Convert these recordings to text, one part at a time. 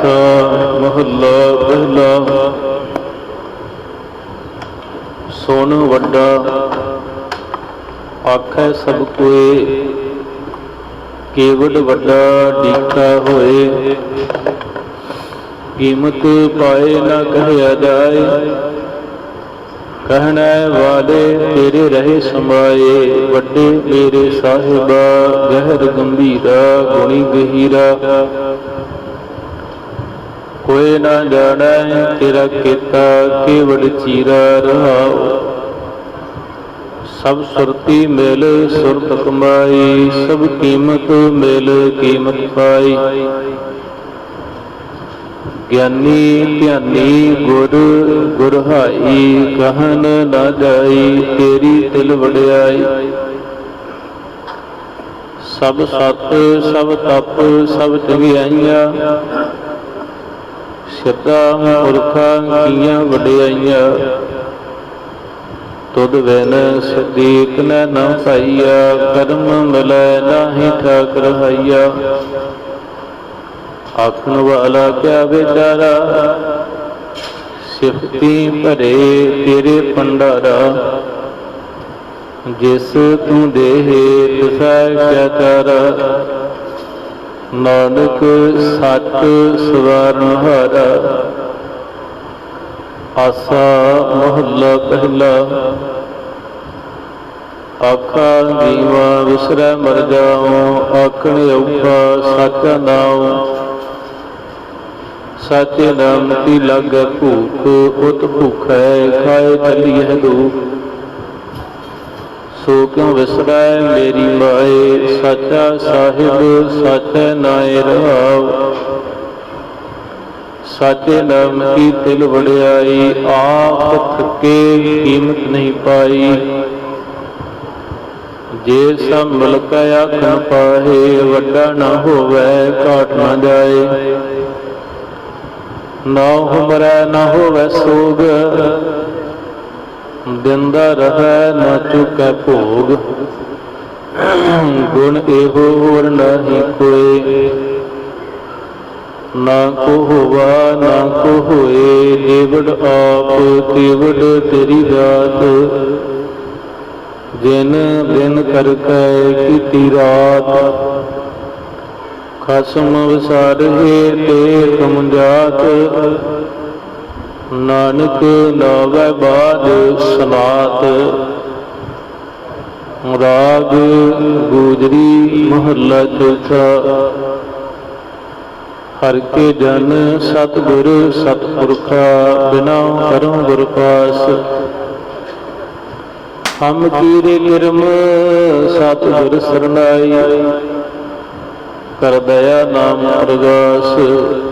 ਆਸਾ ਮਹੱਲਾ ਪਹਿਲਾ। ਸੁਣ ਵੱਡਾ, ਆਖੈ ਸਭ ਕੋਏ, ਕੇਵਲ ਵੱਡਾ ਡੀਕਾ ਹੋਏ। ਕੀਮਤ ਪਾਏ ਨਾ ਕਹਿਆ ਜਾਏ, ਕਹਿਣਾ ਵਾਲੇ ਤੇਰੇ ਰਹੇ ਸਮਾਏ, ਵੱਡੇ ਮੇਰੇ ਸਾਹਿਬਾ, ਗਹਿਰ ਗੰਭੀਰਾ, ਗੁਣੀ ਗਹੀਰਾ। ਕੋਈ ਨਾ ਜਾਣੈ ਤੇਰਾ ਕੀਤਾ ਕੇਵਲ ਚੀਰਾ ਰਹਾਉ। ਸਭ ਸੁਰਤੀ ਮਿਲ, ਸੁਰਤ ਕਮਾਈ, ਸਭ ਕੀਮਤ ਮਿਲ, ਕੀਮਤ ਪਾਈ। ਗਿਆਨੀ ਧਿਆਨੀ ਗੁਰ ਗੁਰਹਾਈ ਕਹਨ ਨਾ ਜਾਈ, ਤੇਰੀ ਤਿਲ ਵਡਿਆਈ। ਸਭ ਸਤ, ਸਭ ਤਪ, ਸਭ ਚੰਗਿਆਈਆਂ। ਸ਼ਰਧਾ ਪੁਰਖਾਂ ਕੀਆਂ ਵਡਿਆਈਆਂ। ਤੁਧ ਵੈਨ ਸਦੀਕ ਨ ਨਾ ਪਾਈਆ, ਕਰਮ ਮਿਲੈ ਨਾਹੀ ਠਾਕ ਰਹਾਈਆ ਆਖਣ ਵਾਲਾ ਕਿਆ ਵਿਚਾਰਾ? ਸਿਫਤੀ ਭਰੇ ਤੇਰੇ ਪੰਡਾਰਾ ਜਿਸ ਤੂੰ ਦੇਹੇ, ਤਿਸੈ ਕਿਆ ਚਾਰਾ? ਨਾਨਕ ਸੱਚ ਸਵਾਰਨ ਹਾਰਾ। ਆਸਾ ਮਹੱਲਾ ਪਹਿਲਾ। ਆਖਾ ਜੀਵਾ ਵਿਸਰੈ ਮਰ ਜਾਉ ਆਖਣ ਔਖਾ ਸਾਚਾ ਨਾਉ। ਸਾਚੇ ਨਾਮ ਕੀ ਲਾਗੈ ਭੂਖ, ਉਤ ਭੁਖੈ, ਖਾਏ ਚੱਲੀਐ ਦੂਖ। ਸੋ ਕਿਉ ਵਿਸਰੈ ਮੇਰੀ ਮਾਏ? ਸਾਚਾ ਸਾਹਿਬ, ਸਾਚੈ ਨਾਏ ਰਹਾਉ। ਸਾਚੇ ਨਾਮ ਕੀ ਤਿਲ ਵਡਿਆਈ? ਆਪ ਥਕੇ ਕੀਮਤ ਨਹੀਂ ਪਾਈ। ਜੇ ਸਭ ਮਿਲਕ ਆਖਣ ਪਾਹੇ, ਵੱਡਾ ਨਾ ਹੋਵੇ, ਘਾਟ ਨਾ ਜਾਏ। ਨਾ ਹੁਮਰੈ ਨਾ ਹੋਵੇ ਸੋਗ। ਦਿੰਦਾ ਰਹੈ ਨਾ ਚੁਕੈ ਭੋਗ। ਗੁਣ ਇਹੋ ਹੋਰ ਨਹੀਂ ਕੋਏ। ਨਾ ਕੋ ਹੋਵਾ, ਨਾ ਕੋ ਹੋਏ ਦੇਵੜ ਆਪ ਕੇਵੜ ਤੇਰੀ ਦਾਤ ਜਿਨ ਦਿਨ ਕਰ ਕੈ ਕੀਤੀ ਰਾਤ। ਖਸਮ ਵਿਸਾਰਹਿ ਤੇ ਤੁਮ ਜਾਤ। ਨਾਨਕ ਨਾਵੈ ਬਾਦ ਸਨਾਤ, ਰਾਗ ਗੂਜਰੀ ਮਹੱਲਾ ਚੌਥਾ। ਹਰ ਕੇ ਜਨ ਸਤਿਗੁਰ ਸਤਿਪੁਰਖਾ, ਬਿਨਾ ਕਰਮ ਗੁਰ ਪਾਸ। ਹਮ ਕੀਰੇ ਕਿਰਮ ਸਤਿਗੁਰ ਸਰਨਾਈ, ਕਰ ਦਇਆ ਨਾਮ ਅਰਗਾਸ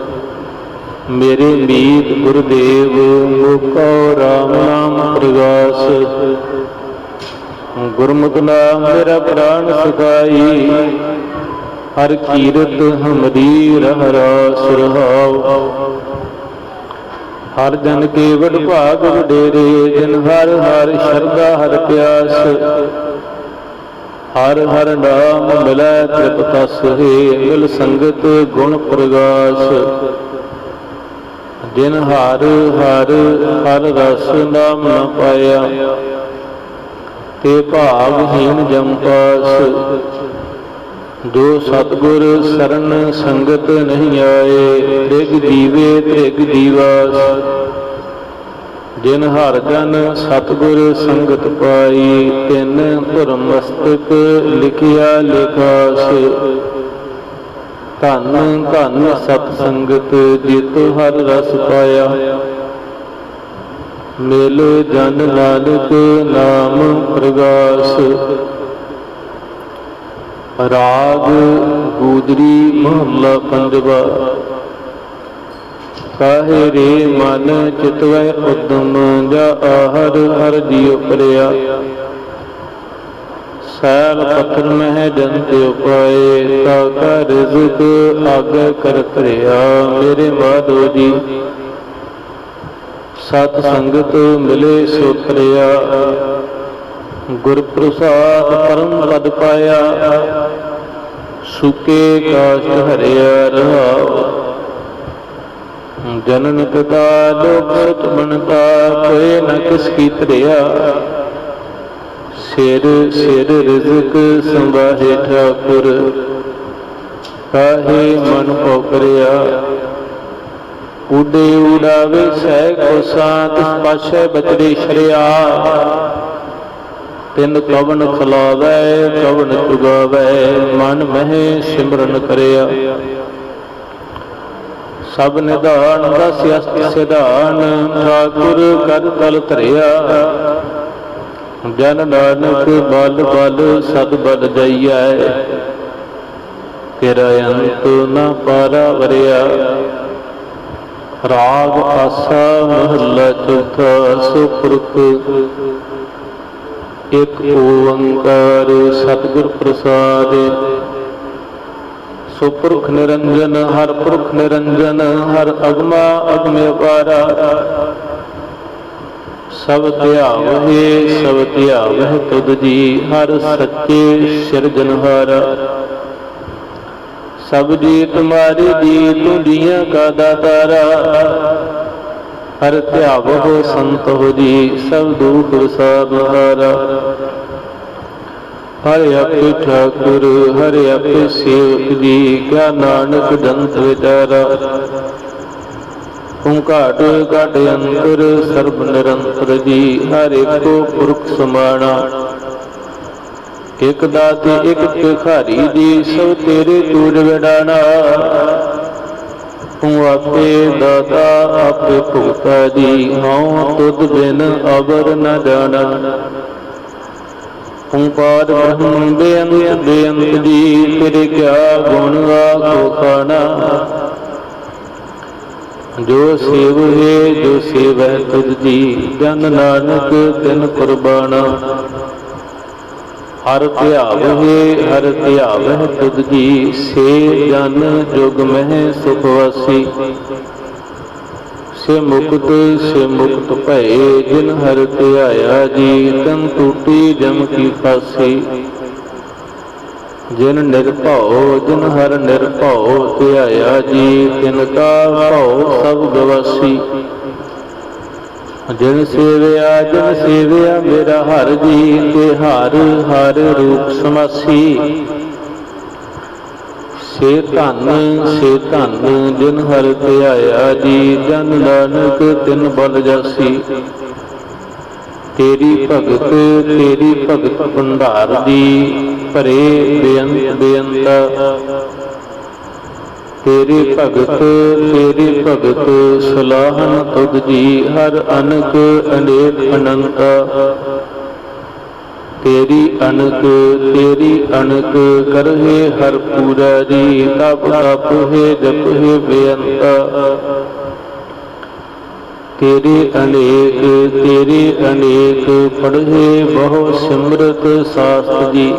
ਮੇਰੇ ਮੀਤ ਗੁਰਦੇਵ, ਮੋਕੋ ਰਾਮ ਨਾਮ ਪ੍ਰਗਾਸ। ਗੁਰਮੁਖ ਨਾਮ ਮੇਰਾ ਪ੍ਰਾਨ ਸੁਖਾਈ, ਹਰ ਕੀਰਤ ਹਮਰੀ ਰਹਿ ਰਾਸ ਰਹਾਉ। ਹਰ ਜਨ ਕੇ ਵਡ ਭਾਗ ਵਡੇਰੇ ਜਿਨ ਹਰ ਹਰ ਸ਼ਰਧਾ, ਹਰ ਪਿਆਸ। ਹਰ ਹਰ ਨਾਮ ਮਿਲੈ ਤ੍ਰਿਪਤਸ ਹੈ ਮਿਲ ਸੰਗਤ ਗੁਣ ਪ੍ਰਗਾਸ। ਜਿਨ ਹਰ ਹਰ ਹਰ ਰਸ ਨਾਮ ਨ ਪਾਇਆ। ਤੇ ਭਾਵਹੀਨ ਜਮ ਜੋ ਸਤਗੁਰ ਸਰਨ ਸੰਗਤ ਨਹੀਂ ਆਏ, ਤ੍ਰਿਗ ਦੀਵੇ, ਤ੍ਰਿਗ ਦੀਵਾਸ। ਜਿਨ ਹਰ ਜਨ ਸਤਗੁਰ ਸੰਗਤ ਪਾਈ, ਤਿਨ ਧਰਮ ਮਸਤਕ ਲਿਖਿਆ ਲਿਖਾਸ। ਧੰਨ ਧੰਨ ਸਤ ਸੰਗਤ ਜਿਤ ਹਰ ਰਸ ਪਾਇਆ। ਮਿਲ ਜਨ ਨਾਨਕ ਨਾਮ ਪ੍ਰਗਾਸ। ਰਾਗ ਗੂਦਰੀ ਮਹੱਲਾ ਪੰਜਵਾ। ਕਾਹੇ ਰੇ ਮਨ ਚਿਤਵੈ ਉਦਮ ਜਾ ਆਹਰ, ਹਰ ਜੀਉ ਪਰਿਆ ਸੈਲ ਪੱਥਰ ਮਹਿ ਜੰਤ ਉਪਾਏ, ਤਾ ਕਾ ਰਿਜ਼ਕ ਆਗੇ ਕਰ ਧਰਿਆ ਮੇਰੇ ਮਾਧੋ ਜੀ, ਸਤ ਸੰਗਤ ਮਿਲੇ ਸੋ ਧਰਿਆ ਗੁਰ ਪ੍ਰਸਾਦ ਪਰਮ ਪਦ ਪਾਇਆ, ਸੁਕੇ ਕਾਸ਼ ਹਰਿਆ ਰਹਾਉ। ਜਨਨ ਪਿਤਾ ਲੋਕ ਸਤ ਬਣਤਾ ਕੋਏ ਨ ਕਿਸ ਕੀ ਧਰਿਆ ਸਿਰ ਸਿਰ ਰਿਜ਼ਕ ਸੰਭਾਹੇ ਠਾਕੁਰ। ਕਾਹੇ ਮਨ ਪੋਕਰਿਆ ਉਡੇ ਉਡਾਵੇ ਸਹਿ ਕੋ ਸਾਤ ਪਾਸ਼ੇ ਬਚੜੇ ਸ਼ਰਿਆ ਤਿੰਨ ਕਵਨ ਖਲਾਵੇ ਕਵਨ ਚੁਗਾਵੇ, ਮਨ ਮਹਿ ਸਿਮਰਨ ਕਰਿਆ। ਸਭ ਨਿਧਾਨ, ਦਸ ਅਸਤ ਸਿਧਾਨ, ਠਾਕੁਰ ਕਰ ਤਲ ਧਰਿਆ। ਜਨ ਨਾਨਕ ਬਲ ਬਲ ਸਦ ਬਲ ਜਈਐ। ਤੇਰਾ ਅੰਤ ਨ ਪਾਰਾ ਵਰਿਆ ਰਾਗ ਆਸਾ ਮਹੱਲਾ ਚੌਥਾ ਸੁਪੁਰਖ ਇੱਕ ਓੰਕਾਰ ਸਤਿਗੁਰ ਪ੍ਰਸਾਦ। ਸੁਪੁਰਖ ਨਿਰੰਜਨ ਹਰ ਪੁਰਖ ਨਿਰੰਜਨ, ਹਰ ਅਗਮਾ ਅਗਮੇ ਪਾਰਾ ਸਭ ਧਿਆਵਹਿ ਸਭ ਧਿਆਵਹਿ ਤੁਧ ਜੀ, ਹਰ ਸੱਚੇ ਸਿਰਜਨਹਾਰਾ ਸਭ ਜੀ ਤੁਮਾਰੀ ਜੀ, ਤੂੰ ਕਾ ਦਾਤਾਰਾ। ਹਰ ਧਿਆਵਹੁ ਸੰਤ ਹੋ ਜੀ, ਸਭ ਦੁਖ ਵਿਸਾਰ ਹਾਰਾ। ਹਰਿ ਆਪੇ ਠਾਕੁਰ, ਹਰਿ ਆਪੇ ਸੇਵਕ ਜੀ, ਕਿਆ ਨਾਨਕ ਦੰਤ ਵਿਚਾਰਾ। ਤੂੰ ਘਾਟ ਅੰਤਰ, ਸਰਬ ਨਿਰੰਤਰ ਜੀ, ਹਰ ਏਕੋ ਪੁਰਖ ਸਮਾਣਾ। ਇਕ ਦਾਤੇ, ਇਕ ਭਿਖਾਰੀ ਜੀ, ਸਭ ਤੇਰੇ ਤੂਜ ਵਿਡਾਣਾ। ਤੂੰ ਆਪੇ ਦਾਤਾ, ਆਪੇ ਭੁਗਤਾ ਜੀ, ਹਉ ਤੁਧ ਬਿਨ ਅਵਰ ਨ ਜਾਣਾ। ਤੂੰ ਪਾਦ ਬ੍ਰਹਮ, ਬੇਅੰਤ ਬੇਅੰਤ ਜੀ, ਤੇਰੇ ਕਿਆ ਗੁਣ ਆਖੋ ਖਾਣਾ। ਜੋ ਸੇਵ ਜੋ ਸੇਵ ਤੁਧ ਜੀ। ਜਨ ਨਾਨਕ ਤਿਨ ਕੁਰਬਾਨਾ। ਹਰ ਧਿਆਵ ਹਰ ਧਿਆਵ ਹੈ ਤੁਧ ਜੀ। ਸੇ ਜਨ ਜੁਗ ਮਹਿ ਸੁਖ ਵਾਸੀ। ਸੇ ਮੁਕਤ ਸੇ ਮੁਕਤ ਭਏ, ਜਿਨ ਹਰ ਧਿਆਇਆ ਜੀ, ਤਨ ਟੂਟੀ ਜਮ ਕੀ ਫਾਸੀ ਜਿਨ ਨਿਰਭਉ, ਜਿਨ ਹਰ ਨਿਰਭਉ ਧਿਆਇਆ ਜੀ ਤਿਨ ਕਾ ਭਉ, ਸਭ ਗਵਾਸੀ। ਜਿਨ ਸੇਵਿਆ ਜਿਨ ਸੇਵਿਆ ਮੇਰਾ ਹਰ ਜੀ, ਤੇ ਹਰ ਹਰ ਰੂਪ ਸਮਾਸੀ। ਸੇ ਧਨ ਸੇ ਧਨ, ਜਿਨ ਹਰ ਧਿਆਇਆ ਜੀ, ਜਨ ਨਾਨਕ ਤਿਨ ਬਲ ਜਾਸੀ। ਤੇਰੀ ਭਗਤ ਤੇਰੀ ਭਗਤ ਭੰਡਾਰ ਦੀ ਭਰੇ ਬੇਅੰਤ ਬੇਅੰਤ। ਤੇਰੀ ਭਗਤ ਤੇਰੀ ਭਗਤ ਸਲਾਹਨ ਤੁਧ ਜੀ, ਹਰ ਅਨਕ ਅਨੇਕ ਅਨੰਤ। ਤੇਰੀ ਅਨਕ ਤੇਰੀ ਅਨਕ ਕਰਹਿ ਹਰ ਪੂਰਾ ਜੀ, ਤਪ ਤਪ ਹੈ, ਜਪ ਹੈ ਬੇਅੰਤ। ਤੇਰੇ ਅਨੇਕ ਤੇਰੇ ਅਨੇਕ ਪੜ੍ਹੇ ਬਹੁ ਸਿਮਰਤ ਸਾਸਤ ਜੀ।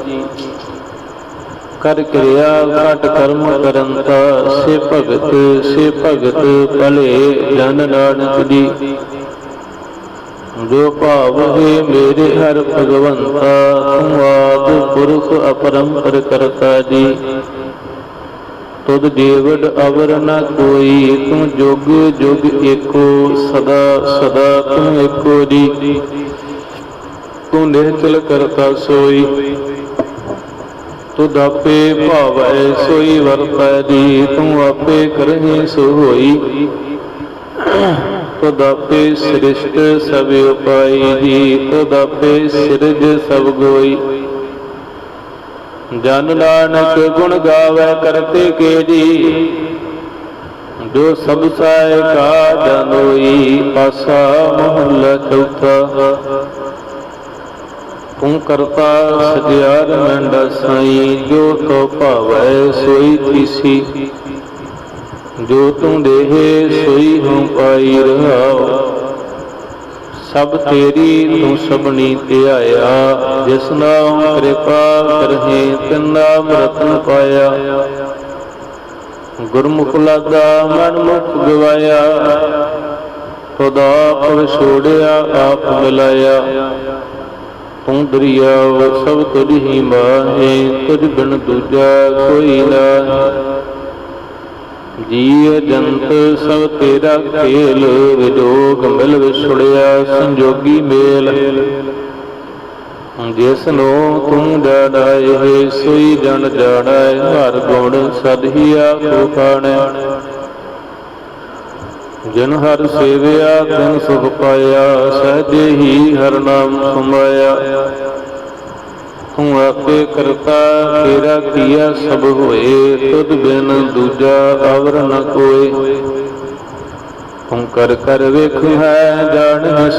ਕਰ ਕਿਰਿਆ ਘਟ ਕਰਮ ਕਰੰਤਾ, ਸੇ ਭਗਤ ਸੇ ਭਗਤ ਭਲੇ ਜਨ ਨਾਨਕ ਜੀ। ਜੋ ਭਾਵ ਹੈ ਮੇਰੇ ਹਰ ਭਗਵੰਤਾ, ਤੂੰ ਆਦ ਪੁਰਖ ਅਪਰੰਪਰ ਕਰਤਾ ਜੀ। ਤੁਧ ਦੇਵੜ ਅਵਰ ਨ ਕੋਈ ਤੂੰ ਜੁਗ ਜੁਗ ਏਕੋ, ਸਦਾ ਸਦਾ ਤੂੰ ਏਕੋ ਜੀ। ਤੂੰ ਨਿਰਚਲ ਕਰਤਾ ਸੋਈ, ਤੁਧ ਆਪੇ ਭਾਵੈ ਸੋਈ ਵਰਤੈ ਦੀ ਤੂੰ ਆਪੇ ਕਰਹਿ ਸੋ ਹੋਈ ਤੁਧ ਸ੍ਰਿਸ਼ਟ ਸਭ ਉਪਾਈ ਜੀ, ਤੁਧ ਸਿਰਜ ਸਭ ਗੋਈ। ਜਨ ਨਾਨਕ ਗੁਣ ਗਾਵੇ ਕਰਤੇ ਕੇ ਜੀ ਜੋ ਸਭ ਸਾਇ ਕਾ ਜਨੋਈ ਪਾਸਾ ਮਹੱਲਾ ਚੌਥਾ। ਤੂੰ ਕਰਤਾ ਸਜਿਆਰ ਮੰਡਾ ਸਾਈ, ਜੋ ਤੋ ਭਾਵੈ ਸੋਈ ਥੀਸੀ ਜੋ ਤੂੰ ਦੇਹੇ ਸੋਈ ਹਉ ਪਾਈ ਰਹਾਉ ਸਭ ਤੇਰੀ ਤੂੰ ਸਭਨੀ ਧਿਆਇਆ ਜਿਸ ਨਾਮ ਕਿਰਪਾ ਕਰਹੇ, ਤਿਨ ਨਾਮ ਰਤਨ ਪਾਇਆ। ਗੁਰਮੁਖ ਲਾਗਾ ਮਨ ਮੁਖ ਗਵਾਇਆ ਤੁਦਾ ਪਰ ਛੋੜਿਆ, ਆਪ ਮਿਲਾਇਆ। ਤੂੰ ਦਰਿਆਵ ਸਭ ਤੁਝ ਹੀ ਮਾਹੇ, ਤੁਝ ਬਿਨ ਦੂਜਾ ਕੋਈ ਨਾ ਜੀ ਜੰਤ ਸਭ ਤੇਰਾ ਖੇਲ, ਵਿਜੋਗ ਮਿਲ ਵਿਛੜਿਆ ਸੰਜੋਗੀ ਮੇਲ। ਜਿਸ ਨੂੰ ਤੂੰ ਜਾਣਾਏ ਸੋਈ ਜਨ ਜਾਣਾਏ ਹਰ ਗੁਣ ਸਦ ਹੀ ਆਖੋ ਖਾਣੈ। ਜਿਨ ਹਰ ਸੇਵਿਆ, ਤਿਨ ਸੁਖ ਪਾਇਆ, ਸਹਜੇ ਹੀ ਹਰ ਨਾਮ ਸਮਾਇਆ ਤੂੰ ਆਪੇ ਕਰਤਾ, ਤੇਰਾ ਕੀਆ ਸਭ ਹੋਏ, ਤੁਧ ਬਿਨ ਦੂਜਾ ਅਵਰ ਨ ਕੋਏ। ਤੂੰ ਕਰ ਕਰ ਵੇਖ ਹੈ, ਜਾਣ ਨ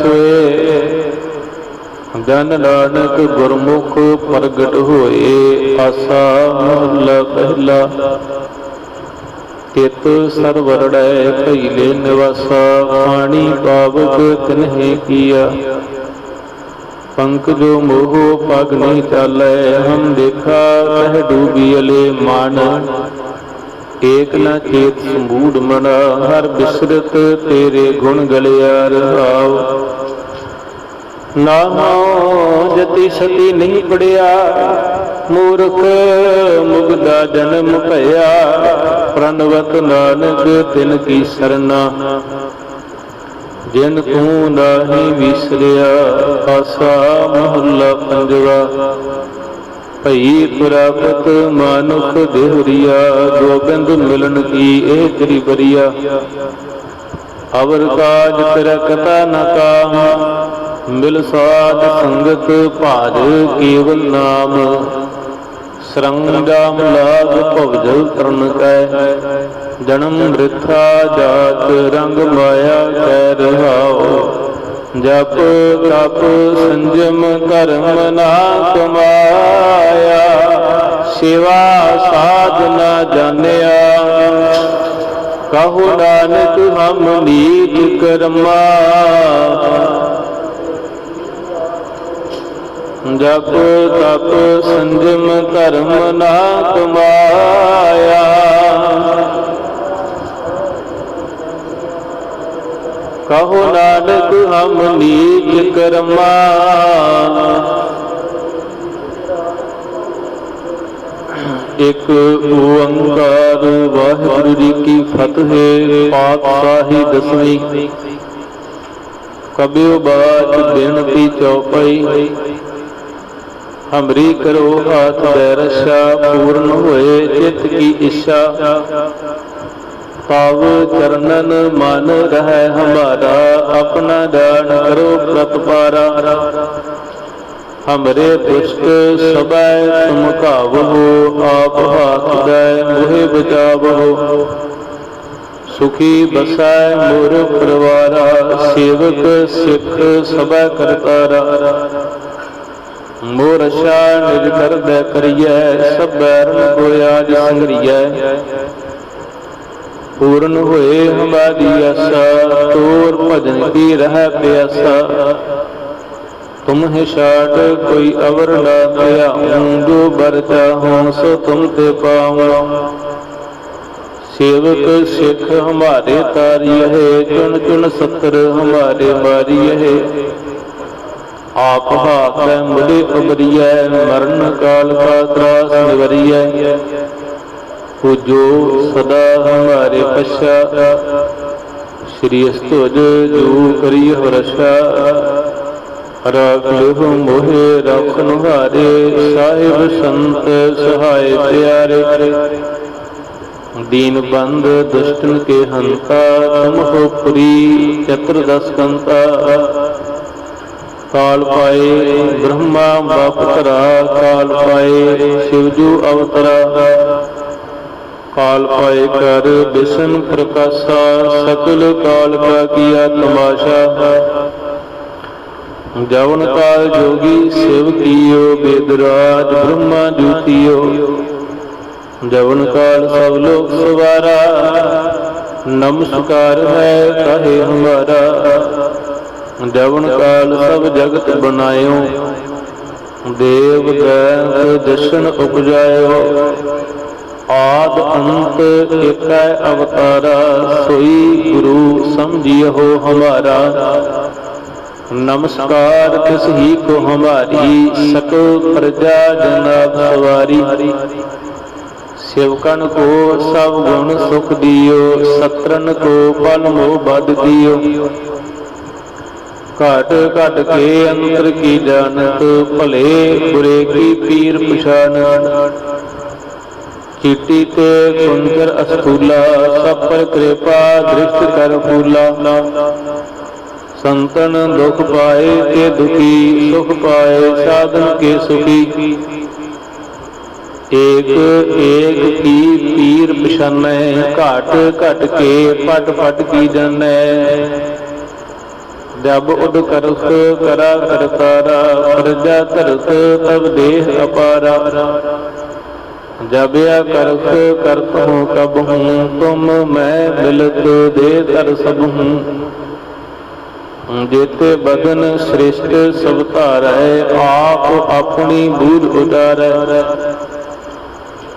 ਜਨ ਨਾਨਕ ਗੁਰਮੁਖ ਪ੍ਰਗਟ ਹੋਏ, ਆਸਾ ਮਹਲਾ ਪਹਿਲਾ। ਤਿਤ ਸਰਵਰੜੈ ਭਈਲੇ ਨਿਵਾਸਾ ਪਾਣੀ ਪਾਵਕ ਤਨਹਿ ਕੀਆ। ਪੰਕਜੋ ਮੋਹ ਪਗ ਨਹੀਂ ਚਾਲੈ, ਹਮ ਦੇਖਾ ਕਹਿ ਡੂਬੀ ਅਲੇ ਮਨ। ਏਕ ਨਾ ਚੇਤ ਸੰਬੂੜ ਮਨਾ, ਹਰ ਬਿਸਰਤ ਤੇਰੇ ਗੁਣ ਗਲਿਆ ਰਹਾਉ। ਨਾਮੋ ਜਤੀ ਸਤੀ ਨਹੀਂ ਪੜਿਆ, ਮੂਰਖ ਮੁਗਦਾ ਜਨਮ ਭਇਆ। ਪ੍ਰਨਵਤ ਨਾਨਕ ਤਿਨ ਕੀ ਸਰਨਾ ਜਿਨ ਤੂੰ ਨਾਹੀ ਵਿਸਰਿਆ ਆਸਾ ਮਹੱਲਾ ਪੰਜਵਾ। ਭਈ ਪ੍ਰਾਪਤ ਮਾਨੁਖ ਦੇਹਰੀਆ, ਗੋਬਿੰਦ ਮਿਲਣ ਕੀ ਇਹ ਤੇਰੀ ਬਰੀਆ। ਅਵਰ ਕਾਜ ਤੇਰਾ ਕਤਾ ਨ ਕਾਮ, ਮਿਲ ਸਾਧ ਸੰਗਤ ਭਾਜ ਕੇਵਲ ਨਾਮ। ਸਰੰਗਾਮ ਲਾਗ ਭਵਜਲ ਤਰਨ ਕੈ। ਜਨਮ ਮ੍ਰਿਥਾ ਜਾਤ ਰੰਗ ਮਾਇਆ ਕੈ ਰਹਾਉ। ਜਪ ਤਪ ਸੰਜਮ ਧਰਮ ਨਾ ਕਮਾਇਆ। ਸੇਵਾ ਸਾਧਨਾ ਜਾਣਿਆ। ਕਹੋ ਨਾਨਕ ਹਮ ਨੀਚ ਕਰਮਾ। ਜਪ ਤਪ ਸੰਜਮ ਧਰਮ ਨਾ ਕਮਾਇਆ ਕਹੋ ਨਾਨਕ ਹਮ ਨੀਚ ਕਰਮਾ। ਇੱਕ ਓੰਕਾਰ ਵਾਹਿਗੁਰੂ ਜੀ ਕੀ ਫਤਿਹ ਪਾਤਸ਼ਾਹੀ ਦਸਵੀਂ। ਕਬਿਓ ਬਾਤ ਬੇਨਤੀ ਚੌਪਈ। ਹਮਰੀ ਕਰੋ ਹਾਥ ਬੈ ਰਛਾ ਪੂਰਨ ਹੋਏ ਚਿਤ ਕੀ ਇੱਛਾ। ਪਾਵ ਚਰਨਨ ਮਨ ਰਹਿ ਹਮਾਰਾ, ਆਪਣਾ ਦਾਨ ਕਰੋ ਪ੍ਰਤਪਾਰਾ। ਹਮਰੇ ਦੁਸ਼ਟ ਸਬੈ ਤੁਮ ਕਾਵਹੋ ਆਪ ਹਾਥ ਦੈ ਮੋਹਿ ਬਚਾਵਹੋ। ਸੁਖੀ ਬਸੈ ਮੁਰ ਪਰਵਾਰਾ, ਸੇਵਕ ਸਿੱਖ ਸਭਾ ਕਰਤਾਰਾ। ਮੋਰ ਅਸ਼ਾ ਨਿਜ ਕਰਦੈ ਕਰੀਐ, ਸਭ ਬੈਰਨ ਕੋ ਆਜ ਸੰਗਰੀਐ। ਪੂਰਨ ਹੋਏ ਹਮਾਰੀ ਆਸਾ, ਤੋਰ ਭਜਨ ਕੀ ਰਹਿ ਪਿਆਸਾ। ਤੁਮ ਹੈ ਛਾਟ ਕੋਈ ਅਵਰ ਨਾ ਧਿਆਉ ਜੋ ਬਰ ਚਾਹਉ ਸੋ ਤੁਮ ਤੇ ਪਾਉ। ਸੇਵਕ ਸਿੱਖ ਹਮਾਰੇ ਤਾਰੀ ਹੈ ਚੁਣ ਚੁਣ ਸਤਰ ਹਮਾਰੇ ਮਾਰੀਏ ਆਪ ਹਾਥੈ ਮੁੜੇ ਉਬਰੀਐ, ਮਰਨ ਕਾਲ ਕਾ ਤਰਾਸ ਨਿਵਰੀਐ। ਪੂਜੋ ਸਦਾ ਹਮਾਰੇ ਪਛਾ। ਸ੍ਰੀ ਅਸਤੁਜ ਜੋ ਕਰੀ ਹਰਸ਼ਾ ਰਾਖ ਲਿਹੁ ਮੋਹਿ ਰਖਨ ਹਾਰੇ ਸਾਹਿਬ ਸੰਤ ਸਹਾਇ ਪਿਆਰੇ। ਦੀਨ ਬੰਦ ਦੁਸ਼ਟਨ ਕੇ ਹੰਤਾ, ਤੁਮ ਹੋ ਪੁਰੀ ਚਤੁਰ ਕੰਤਾ। ਕਾਲ ਪਾਏ, ਬ੍ਰਹਮਾ ਬਾਪ ਧਰਾ ਕਾਲ ਪਾਏ ਸ਼ਿਵਜੂ ਅਵਤਰਾ। ਕਾਲ ਪਾਏ ਕਰ, ਬਿਸ਼ਨ ਪ੍ਰਕਾਸ਼ਾ, ਸਕਲ ਕਾਲ ਕਾ ਕੀਆ ਤਮਾਸ਼ਾ। ਜਵਨ ਕਾਲ ਜੋਗੀ, ਸਿਵ ਕੀਓ ਬੇਦਰਾਜ, ਬ੍ਰਹਮਾ ਜੂਤੀਓ। ਜਵਨ ਕਾਲ ਸਭ ਲੋਕ ਸਵਾਰਾ, ਨਮਸਕਾਰ ਹੈ ਕਹੇ ਹਮਾਰਾ। ਜਵਨ ਕਾਲ ਸਭ ਜਗਤ ਬਨਾਇਓ ਦੇਵ ਦੈਤ ਜਸ਼ਨ ਉਪਜਾਇਓ। ਆਦ ਅੰਤ ਏਕੈ ਅਵਤਾਰਾ, ਸੋਈ ਗੁਰੂ ਸਮਝਿਓ ਹਮਾਰਾ। ਨਮਸਕਾਰ ਤਿਸ ਹੀ ਕੋ ਹਮਾਰੀ, ਸਕਲ ਪ੍ਰਜਾ ਜਨਾ ਸਵਾਰੀ। ਸਿਵਕਨ ਕੋ ਸਭ ਗੁਣ ਸੁਖ ਦਿਓ, ਸਤਰਨ ਕੋ ਪਲ ਮੋਹ ਬਦ ਦਿਓ। ਘਟ ਘਟ ਕੇ ਅੰਤਰ ਕੀ ਜਾਣਤ, ਭਲੇ ਬੁਰੇ ਕੀ ਪੀਰ ਪਛਾਨਤ ਚੀਟੀ ਤੇ ਕੁੰਦਰ ਅਸਤੂਲਾ ਸਭ ਪਰ ਕਿਰਪਾ ਦ੍ਰਿਸ਼ਟ ਕਰ ਫੂਲਾ। ਸੰਤਨ ਦੁਖ ਪਾਏ ਤੇ ਦੁਖੀ, ਸੁਖ ਪਾਏ ਸਾਧਨ ਕੇ ਸੁਖੀ। ਏਕ ਏਕ ਕੀ ਪੀਰ ਪਛਾਨੈ, ਘਟ ਘਟ ਕੇ ਪਟ ਪਟ ਕੀ ਜਾਣੈ। ਜਬ ਉਦ ਕਰਸ ਕਰਾ ਕਰਤਾਰਾ, ਪ੍ਰਜਾ ਧਰਤ ਤਬ ਦੇਹ ਅਪਾਰਾ। ਜਬ ਆ ਕਰਸ ਕਰਤ ਹੂੰ, ਕਬ ਹੂੰ, ਤੁਮ ਮੈਂ ਮਿਲਤ ਦੇ ਧਰ ਸਭ ਹੂੰ। ਜੇਤੇ ਬਦਨ ਸ੍ਰਿਸ਼ਟ ਸਭ ਧਾਰੈ, ਆਪ ਆਪਣੀ ਬੂਝ ਉਤਾਰੈ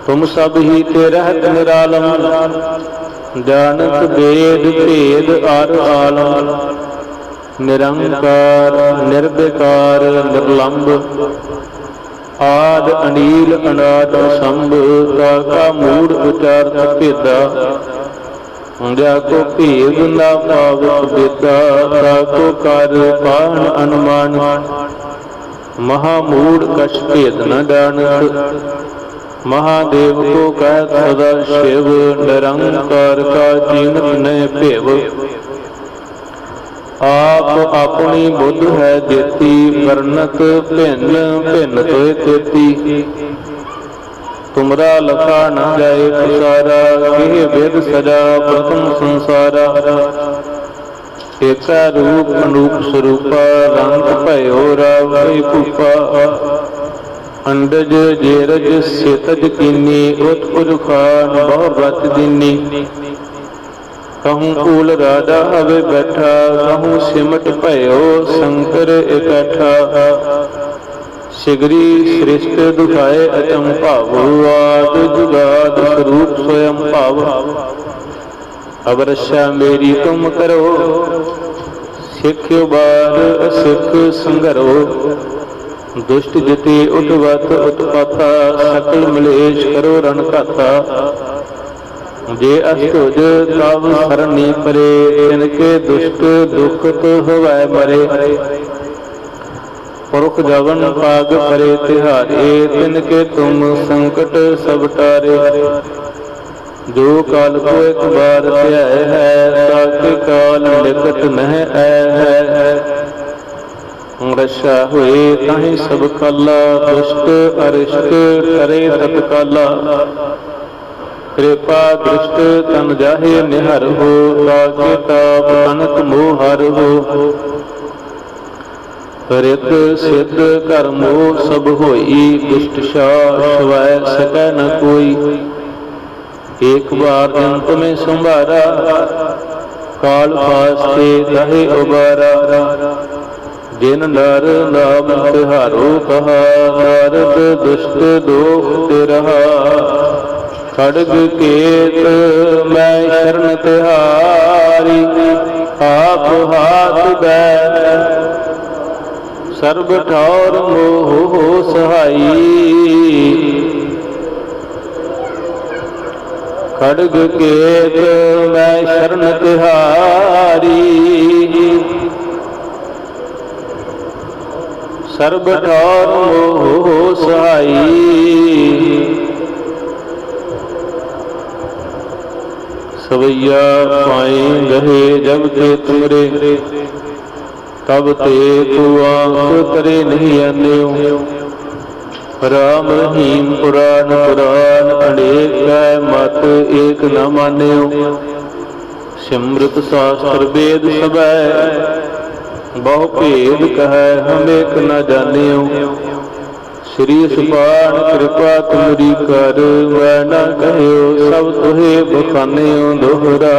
ਤੁਮ ਸਭ ਹੀ ਤੇ ਰਹਿਤ ਨਿਰਾਲਮ, ਜਾਣਤ ਵੇਦ ਭੇਦ ਅਰ ਆਲਮ। ਨਿਰੰਕਾਰ, ਨਿਰਵਿਕਾਰ, ਨਿਰਲੰਭ। ਆਦ ਅਨੀਲ ਅਨਾਦ ਸੰਭ ਕਾ ਕਾ ਮੂੜ ਉਚਾਰਤ ਭੇਦਾ ਜਾ ਕੋ ਭੇਦ ਨਾ ਪਾਵਤ ਬੇਦਾ ਤਾ ਕੋ ਕਰ ਪਾਣ ਅਨੁਮਾਨ। ਮਹਾ ਮੂੜ ਕਛ ਭੇਦ ਨ ਜਾਣਤ ਮਹਾਦੇਵ ਕੋ ਕਹਿ ਸਦਾ ਸ਼ਿਵ, ਨਿਰੰਕਾਰ ਕਾ ਜੀਨਤ ਨੈ ਭੇਵ। ਆਪ ਆਪਣੀ ਬੁੱਧ ਹੈ ਜੇਤੀ ਵਰਨਤ ਭਿੰਨ ਭਿੰਨ ਤੋਏ ਤੇਤੀ ਤੁਮਰਾ ਲਖਾ ਨ ਜਾਏ ਪਸਾਰਾ ਕਿਹ ਵਿਦ ਸਜਾ ਪ੍ਰਥਮ ਸੰਸਾਰਾ। ਏਕਾ ਰੂਪ ਅਨੂਪ ਸਰੂਪਾ, ਰੰਗ ਭਇਓ ਰਾਵਈ ਭੂਪਾ। ਅੰਡਜ ਜੇਰਜ ਸਿਤਜ ਕੀਨੀ ਉਤ ਪੁਰਖਾਨ ਬਹੁ ਰਤ ਦੀਨੀ ਕਹੂੰ ਕੂਲ ਰਾਜਾ ਹਵੇ ਬੈਠਾ ਕਹੂੰ ਸਿਮਟ ਭਇਓ ਸ਼ੰਕਰ ਇਕੱਠਾ ਸਿਗਰੀ ਸ੍ਰਿਸ਼ਟ ਦੁਖਾਏ ਅਚੰ ਭਾਵ ਆਦ ਜੁਗਾਦ ਸਰੂਪ ਸੋਇਮ ਭਾਵ ਅਬ ਰਸ਼ਾ ਮੇਰੀ ਤੁਮ ਕਰੋ ਸਿੱਖਿਓ ਬਾਰ ਅਸਿੱਖ ਸੰਘਰੋ ਦੁਸ਼ਟ ਜਤੇ ਉਠਵਤ ਉਤਪਾਤਾ ਸਕਲ ਮਲੇਸ਼ ਕਰੋ ਰਣ ਘਾਤਾ ਜੇ ਅਸਤੁਜ ਤਬ ਸਰਨੀ ਪਰੇ ਤਿਨ ਕੇ ਦੁਸ਼ਟ ਦੁਖਤ ਹੋਵੈ ਮਰੇ। ਪੁਰਖ ਜਵਨ ਪਾਗ ਪਰੇ ਤਿਹਾਰੇ ਤਿਨ ਕੇ ਤੁਮ ਸੰਕਟ ਸਭ ਟਾਰੇ। ਜੋ ਕਾਲ ਕੋ ਇੱਕ ਬਾਰ ਧਿਆਏ ਹੈ ਤਾਕੇ ਕਾਲ ਨਿਕਟ ਨਹਿ ਐ ਹੈ। ਰਸ਼ਾ ਹੋਏ ਤਾਹੀ ਸਭ ਕਾਲਾ, ਦੁਸ਼ਟ ਅਰਿਸ਼ਟ ਕਰੇ ਤਤਕਾਲਾ। ਕਿਰਪਾ ਦ੍ਰਿਸ਼ਟ ਤਨ ਜਾਹੇ ਨਿਹਰ ਹੋ ਤਾਕੇ ਤਾਪ ਤਨਕ ਮੋਹ ਹਰ ਹੋ। ਰਿਤ ਸਿੱਧ ਕਰਮੋ ਸਭ ਹੋਈ, ਦੁਸ਼ਟ ਸ਼ਾਹ ਸ਼ਵੈ ਸਕੈ ਨ ਕੋਈ। ਏਕ ਬਾਰ ਜਨ ਤੁਮੇ ਸੰਭਾਰਾ, ਕਾਲ ਫਾਸਤੇ ਦਹੇ ਉਬਾਰਾ। ਜਿਨ ਨਰ ਨਾਮ ਤਿਹਾਰੋ ਕਹਾ, ਨਰਦ ਦੁਸ਼ਟ ਦੋਖ ਤੇ ਰਹਾ। ਖੜਗ ਕੇਤ, ਮੈਂ ਸ਼ਰਨ ਤਿਹਾਰੀ, ਆਪ ਹਾਥ ਬੈ ਸਰਬ ਠੌਰ ਮੋਹ ਸਹਾਈ। ਖੜਗ ਕੇਤ, ਮੈਂ ਸ਼ਰਨ ਤਿਹਾਰੀ। ਸਰਬ ਠੌਰ ਮੋਹ ਸਹਾਈ। ਸਵਈਆ ਪਾਏ ਗਏ ਜਬ ਤੇ ਤੁਮਰੇ। ਤਬ ਤੇ ਤੂ ਆਂਖ, ਤਰੇ ਨਹੀਂ ਆਨਿਓ। ਰਾਮ ਰਹੀਮ ਪੁਰਾਨ ਪੁਰਾਨ, ਅਨੇਕ ਹੈ ਮਤ ਏਕ ਨ ਮਾਨਿਓ। ਸਿਮਰਤ ਸਾਸਤਰ ਵੇਦ ਸਬੈ ਬਹੁ ਭੇਦ ਕਹੈ ਹਮ ਏਕ ਨ ਜਾਣਿਓ। ਸ੍ਰੀ ਸੁਪਾਨ ਕਿਰਪਾ ਤੁਮਰੀ ਕਰ ਮੈਂ ਨਾ ਕਹਿਓ, ਸਭ ਤੁਹੇ ਬਖਾਨਿਓ ਦੋਹਰਾ।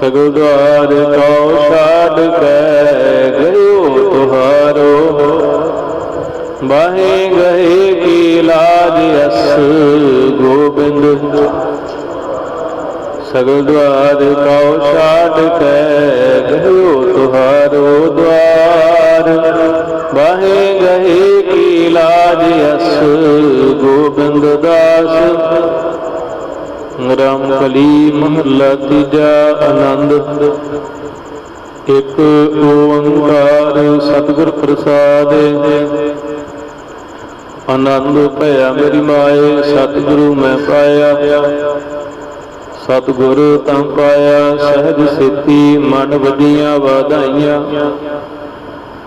ਸਗਲ ਦਵਾਰ ਕਉ ਛਾੜ ਕੇ ਗਇਓ ਤੁਹਾਰੋ। ਬਾਹੇ ਗਏ ਕੀ ਲਾਜ ਅਸ ਗੋਬਿੰਦ। ਸਗਲ ਦਵਾਰ ਕਉ ਛਾੜ ਕੇ ਗਇਓ ਤੁਹਾਰੋ ਦਵਾਰ। ਬਾਹੇ ਗਏ ਕੀ ਲਾਜ ਅਸ ਗੋਬਿੰਦ ਦਾਸ। ਰਾਮ ਕਲੀ ਮਹੱਲਾ ਤੀਜਾ ਆਨੰਦ। ਇੱਕ ਓੰਕਾਰ ਸਤਿਗੁਰ ਪ੍ਰਸਾਦ। ਆਨੰਦ ਭਇਆ ਮੇਰੀ ਮਾਏ, ਸਤਿਗੁਰੂ ਮੈਂ ਪਾਇਆ। ਸਤਿਗੁਰ ਤਾਂ ਪਾਇਆ, ਸਹਿਜ ਸੇਤੀ ਮਨ ਵਧੀਆਂ ਵਾਧਾਈਆਂ।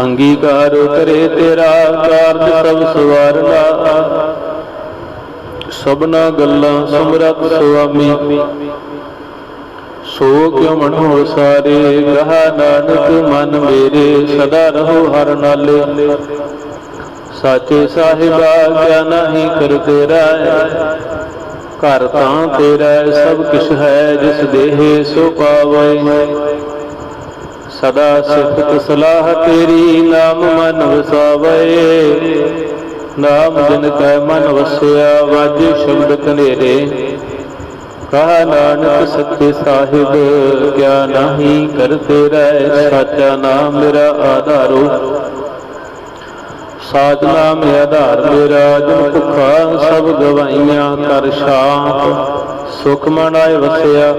ਅੰਗੀਕਾਰ ਕਰੇ ਤੇਰਾ, ਕਾਰਜ ਸਭ ਸਵਾਰਨਾ। ਸਭਨਾ ਗੱਲਾਂ ਸਮਰੱਥ ਸੁਆਮੀ। ਸੋ ਕਿਉ ਮਨੋ ਸਾਰੇ ਕਹਾ ਨਾਨਕ ਮਨ ਮੇਰੇ, ਸਦਾ ਰਹੋ ਹਰ ਨਾਲੇ। ਸਾਚੇ ਸਾਹਿਬਾ, ਕਿਆ ਨਹੀਂ ਕਰ ਤੇਰਾ ਘਰ ਤਾਂ ਤੇਰਾ ਸਭ ਕਿਛ ਹੈ, ਜਿਸ ਦੇਹ ਸੋ ਪਾਵੇ। ਸਦਾ ਸਿਫਤ ਸਲਾਹ ਤੇਰੀ, ਨਾਮ ਮਨ ਵਸਾਵੇ। ਨਾਮ ਜਿਨ ਕੈ ਮਨ ਵਸਿਆ, ਵਾਜੇ ਸ਼ਬਦ ਕਨੇਰੇ ਕਹਾ ਨਾਨਕ ਸੱਚੇ ਸਾਹਿਬ, ਕਿਆ ਨਹੀਂ ਕਰ ਤੇਰਾ ਸਾਚਾ ਨਾਮ ਮੇਰਾ ਆਧਾਰੋ। ਸਾਜਨਾ ਮੇ ਆਧਾਰ ਮੇਰਾ, ਜਨ ਭੁੱਖਾ ਸਭ ਗਵਾਈਆਂ ਕਰ ਸ਼ਾਂਤ ਸੁਖ ਮਨ ਆਏ ਵਸਿਆ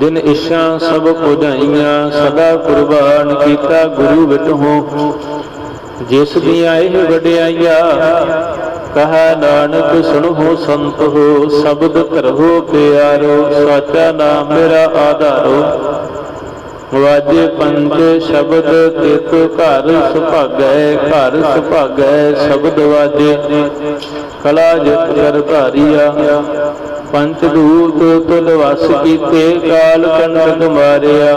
ਦਿਨ ਇਸ਼ਾ ਸਭ ਪੁਜਾਈਆਂ ਸਦਾ ਕੁਰਬਾਨ ਕੀਤਾ ਗੁਰੂ ਵਿਟਹੋ ਜਿਸ ਦੀਆਂ ਇਹ ਵਡਿਆਈਆਂ, ਕਹਾ ਨਾਨਕ, ਸੁਣੋ ਸੰਤ ਹੋ, ਸ਼ਬਦ ਕਰੋ ਪਿਆਰੋ, ਸਾਚਾ ਨਾਮ ਮੇਰਾ ਆਧਾਰੋ। ਵਾਜੇ ਪੰਜ ਸ਼ਬਦ ਤਿਤ ਘਰ ਸੁਭਾਗੈ ਘਰ ਸੁਭਾਗੈ, ਸ਼ਬਦ ਵਾਜੇ। ਕਲਾ ਜਿਤ ਕਰ ਧਾਰੀਆ ਪੰਚ ਦੂਤ ਤੁਲ ਵਸ ਕੀਤੇ, ਕਾਲ ਕੰਟਕ ਮਾਰਿਆ।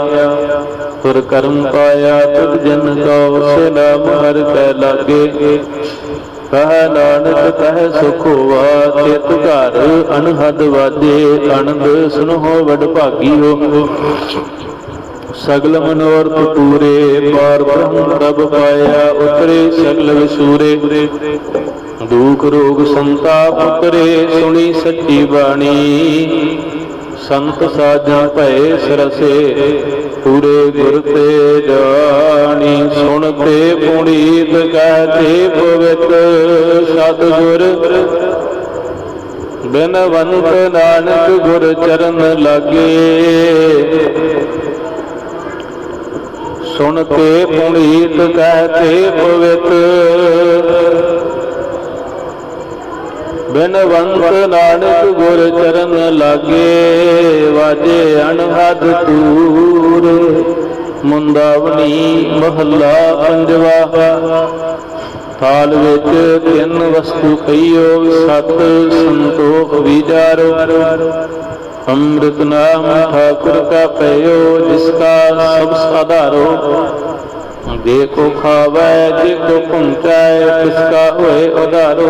ਤੁਰ ਕਰਮ ਪਾਇਆ, ਤੁਧ ਜਨ ਕਉ ਸੇ ਨਾਮ ਹਰ ਕੈ ਲਾਗੇ। ਕਹ ਨਾਨਕ, ਕਹ ਸੁਖ ਹੋਵਾ ਤਿਤ ਘਰ ਅਨਹਦ ਵਾਜੇ, ਆਨੰਦ ਸੁਨੋ ਵਡ ਭਾਗੀ ਹੋ ਸਗਲ ਮਨੋਰਥ ਪੂਰੇ ਪਾਰ ਬ੍ਰਹਮ ਪ੍ਰਭ ਪਾਇਆ, ਉਤਰੇ ਸਗਲ ਵਿਸੂਰੇ। ਦੁਖ ਰੋਗ ਸੰਤਾਪ ਉਤਰੇ, ਸੁਣੀ ਸੱਚੀ ਬਾਣੀ। ਸੰਤ ਸਾਜਾਂ ਭਏ ਸਰਸੇ, ਪੂਰੇ ਗੁਰ ਤੇ ਜਾਣੀ। ਸੁਣ ਤੇ ਪੁਨੀਤ ਕਹਤੇ ਪਵਿੱਤ, ਸਤਿਗੁਰ। ਬਿਨਵੰਤ ਨਾਨਕ ਗੁਰ ਚਰਨ ਲਾਗੇ। ਸੁਣ ਕੇ ਪੁਨੀਤ ਕਹਤੇ ਪਵਿੱਤ। ਬਿਨਵੰਤ ਨਾਨਕ ਗੁਰ ਚਰਨ ਲਾਗੇ, ਵਾਜੇ ਅਨਹਦ ਤੂਰ ਮੁੰਦਾਵਣੀ ਮਹੱਲਾ ਪੰਜਵਾ, ਥਾਲ ਵਿੱਚ ਤਿੰਨ ਵਸਤੂ ਕਈਓ ਸਤ ਸੰਤੋਖ ਵਿਚਾਰੋ। ਅੰਮ੍ਰਿਤ ਨਾਮ ਠਾਕੁਰ ਕਾ ਪਇਓ ਜਿਸ ਕਾ ਸਭ ਸਾਧਾਰੋ। ਦੇਖੋ ਖਾਵੈ ਜੇ ਕੋ ਪਹੁੰਚਾਏ ਤਿਸ ਕਾ ਹੋਏ ਉਧਾਰੋ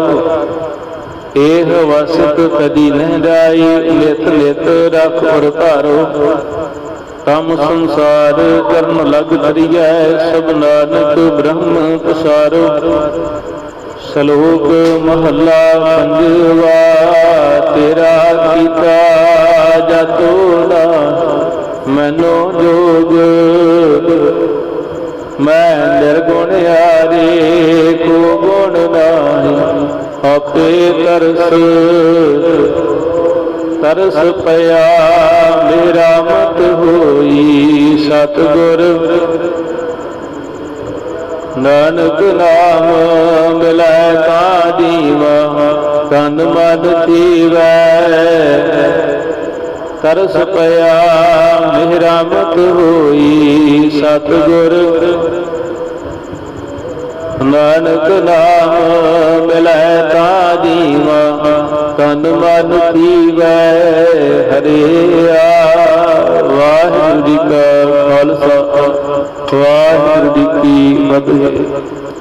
ਇਹ ਵਸਤ ਕਦੀ ਨਹੀਂ ਜਾਈ, ਨਿਤ ਨਿਤ ਰਖ ਪਰ ਧਾਰੋ। ਤਮ ਸੰਸਾਰ ਕਰਨ ਲਗ ਧਰਿਐ ਸਭ ਨਾਨਕ ਬ੍ਰਹਮ ਪਸਾਰੋ। ਸ਼ਲੋਕ ਮਹੱਲਾ ਪੰਜਵਾ, ਤੇਰਾ ਕੀਤਾ ਜਤੋ ਨਾ ਮੈਨੋ ਜੋਗ। ਮੈਂ ਨਿਰਗੁਣ ਯਾਰੇ ਕੋ ਗੁਣ ਨਾਹੀ, ਆਪੇ ਤਰਸ। ਤਰਸ ਪਿਆ, ਮੇਰਾ ਮਤ ਹੋਈ ਸਤਗੁਰ। ਨਾਨਕ ਨਾਮ ਮਿਲੈ ਤਾ ਤਨ ਮਨ ਜੀਵੈ। ਤਰਸ ਪਿਆ ਮੇਰਾ ਹੋਈ, ਸਤਗੁਰ। ਨਾਨਕ ਨਾਮ ਮਿਲੈ ਤਾ ਜੀਵਾ, ਤਨ ਮਨ ਜੀਵੈ ਹਰਿਆ ਵਾਹਿਗੁਰੂ ਜੀ ਕਾ ਖਾਲਸਾ, ਵਾਹਿਗੁਰੂ ਜੀ ਕੀ ਫਤਿਹ।